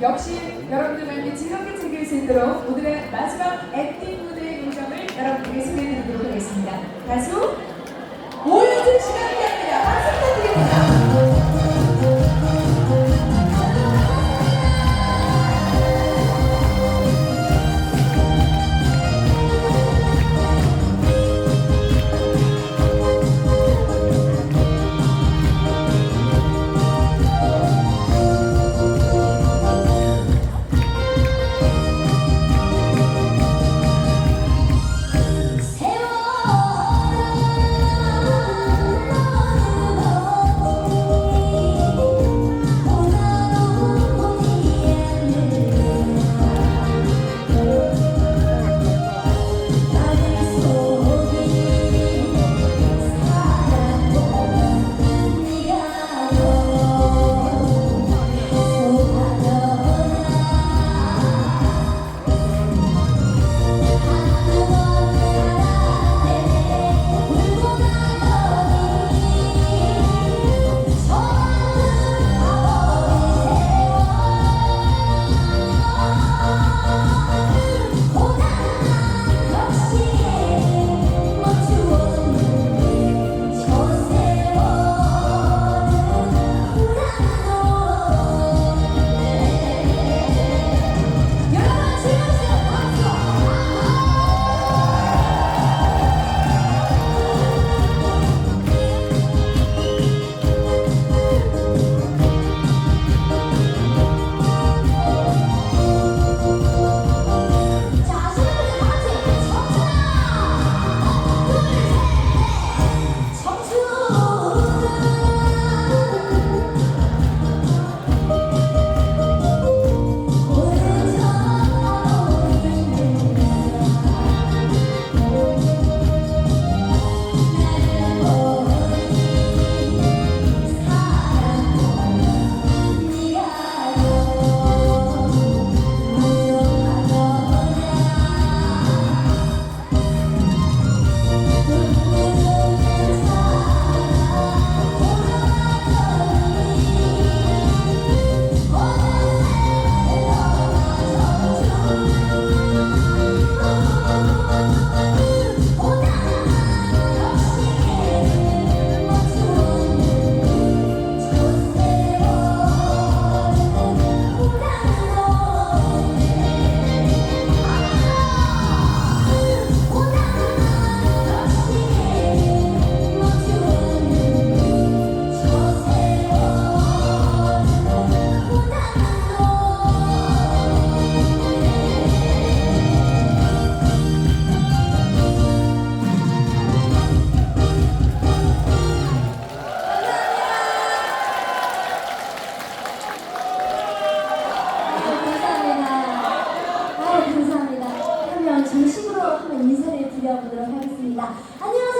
역시 여러분들에게 즐겁게 즐길 수 있도록 오늘의 마지막 엔딩 무대의 요정을 여러분들에게 소개해드리도록 하겠습니다. 가수 오유진 씨가 함께합니다. 박수 부탁드립니다. 인사를 드려보도록 하겠습니다. 안녕하세요.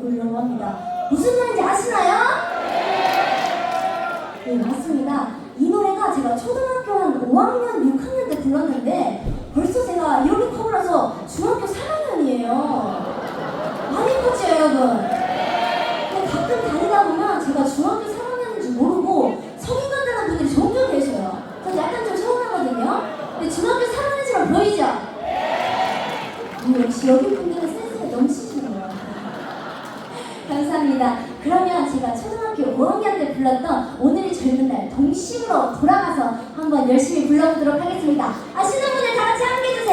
불러보려고 합니다. 무슨 노래인지 아시나요? 네, 맞습니다. 이 노래가 제가 초등학교 한 5학년, 6학년 때 불렀는데 벌써 제가 이렇게 커고 나서 중학교 3학년이에요. 많이 컸죠, 여러분? 근데 가끔 다니다 보면 제가 중학교 3학년인지 모르고 성인 같다는 분들이 종종 계셔요. 그래서 약간 좀 서운하거든요. 근데 중학교 3학년처럼 보이죠? 음, 역시 여기 분들은 센스가 넘치시는 것 같아요. 감사합니다. 그러면 제가 초등학교 5학년 때 불렀던 오늘이 젊은 날 동심으로 돌아가서 한번 열심히 불러보도록 하겠습니다. 아시는 분들 다 같이 함께 해주세요.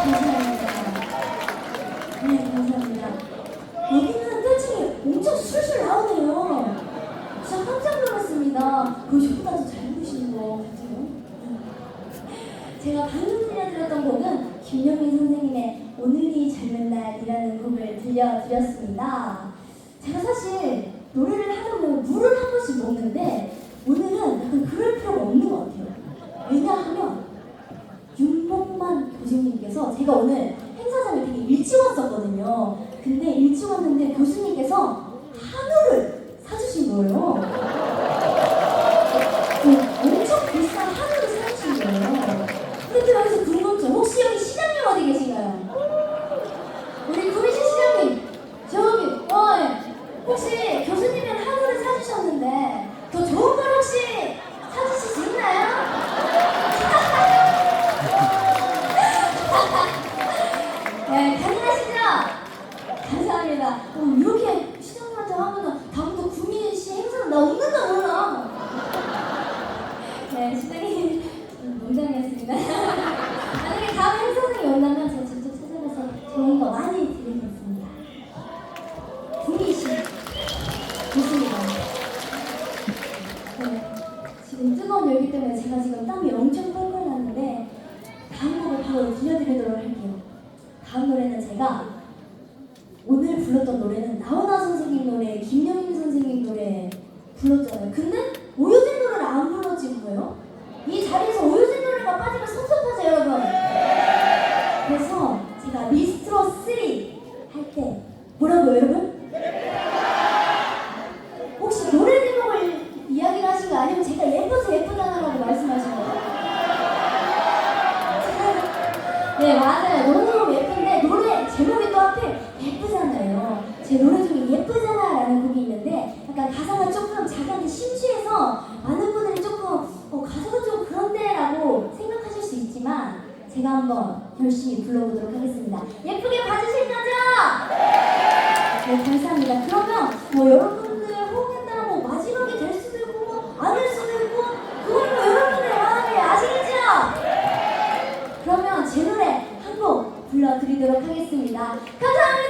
감사합니다. 네, 감사합니다. 여기는 떼창이 엄청 술술 나오네요. 진짜 깜짝 놀랐습니다. 그 저보다도 잘 부르시는 거 같아요. 제가 방금 들려드렸던 곡은 김영민 선생님의 오늘이 젊은 날이라는 곡을 들려드렸습니다. 불렀잖아요. 근데 오유진노를 안 불러 지금 거예요? 이 자리에서 오유 드리도록 하겠습니다. 감사합니다.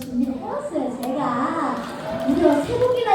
준비를 해왔어요, 제가. 무려 세 곡이나